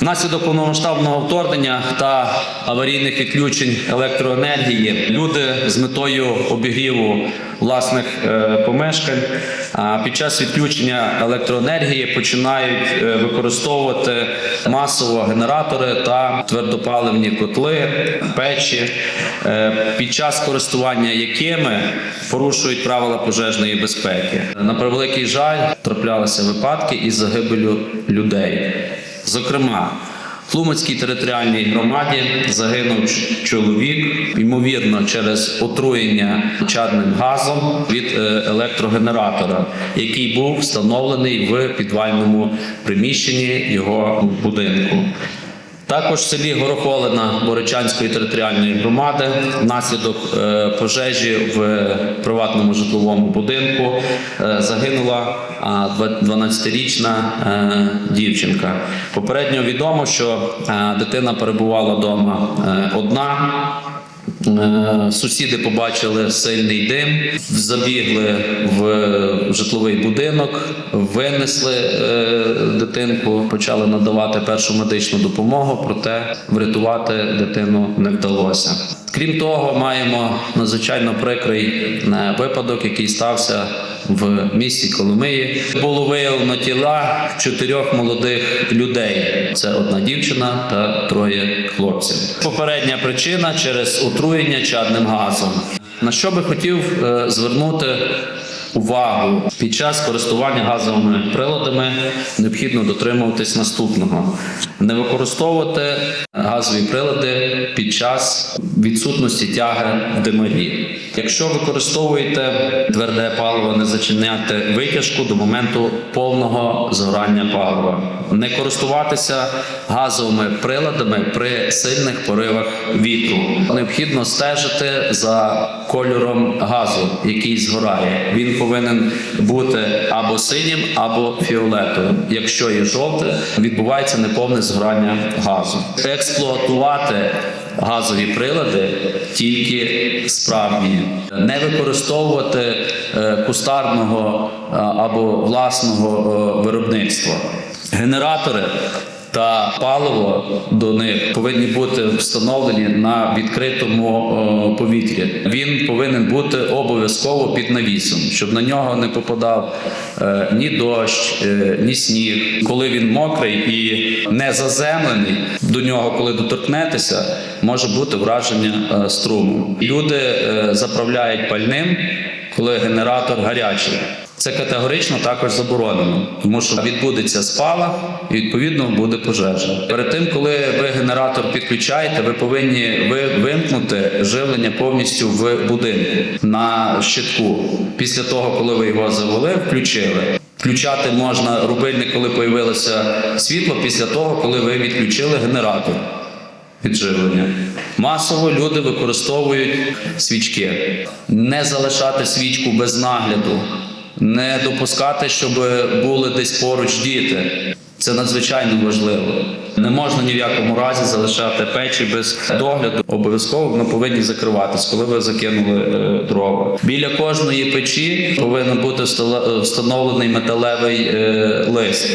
Внаслідок повномасштабного вторгнення та аварійних відключень електроенергії люди з метою обігріву власних е, помешкань під час відключення електроенергії починають е, використовувати масово генератори та твердопаливні котли, печі, е, під час користування якими порушують правила пожежної безпеки. На превеликий жаль, траплялися випадки із загибелю людей. Зокрема, в Лумацькій територіальній громаді загинув чоловік, ймовірно, через отруєння чадним газом від е, електрогенератора, який був встановлений в підвальному приміщенні його будинку. Також в селі Горохолина Боричанської територіальної громади внаслідок е, пожежі в приватному житловому будинку е, загинула а, 12-річна е, дівчинка. Попередньо відомо, що дитина перебувала вдома одна. Е, Сусіди побачили сильний дим, забігли в житловий будинок, винесли е, дитинку, почали надавати першу медичну допомогу, проте врятувати дитину не вдалося. Крім того, маємо надзвичайно прикрий е, випадок, який стався в місті Коломиї. Було виявлено тіла чотирьох молодих людей. Це одна дівчина та троє хлопців. Попередня причина через отруєння чадним газом. На що би хотів е, звернути увагу під час користування газовими приладами необхідно дотримуватись наступного: не використовувати газові прилади під час відсутності тяги в димарі. Якщо використовуєте тверде паливо, не зачиняти витяжку до моменту повного згорання палива, не користуватися газовими приладами при сильних поривах вітру. Необхідно стежити за кольором газу, який згорає. Він повинен бути або синім, або фіолетовим. Якщо є жовте, відбувається неповне згорання газу. Експлуатувати газові прилади тільки справні, не використовувати е, кустарного е, або власного е, виробництва. Генератори та паливо до них повинні бути встановлені на відкритому е, повітрі. Він повинен бути обов'язково під навісом, щоб на нього не попадав е, ні дощ, е, ні сніг. Коли він мокрий і не заземлений, до нього, коли доторкнетеся, може бути враження струму. Люди заправляють пальним, коли генератор гарячий. Це категорично також заборонено, тому що відбудеться спалах і відповідно буде пожежа. Перед тим, коли ви генератор підключаєте, ви повинні ви вимкнути живлення повністю в будинку на щитку. Після того, коли ви його завели, включили. Включати можна рубильник, коли появилося світло, після того, коли ви відключили генератор підживлення. Масово люди використовують свічки. Не залишати свічку без нагляду, не допускати, щоб були десь поруч діти. Це надзвичайно важливо. Не можна ні в якому разі залишати печі без догляду. Обов'язково ми повинні закриватись, коли ви закинули е, дрова. Біля кожної печі повинен бути встановлений металевий е, лист.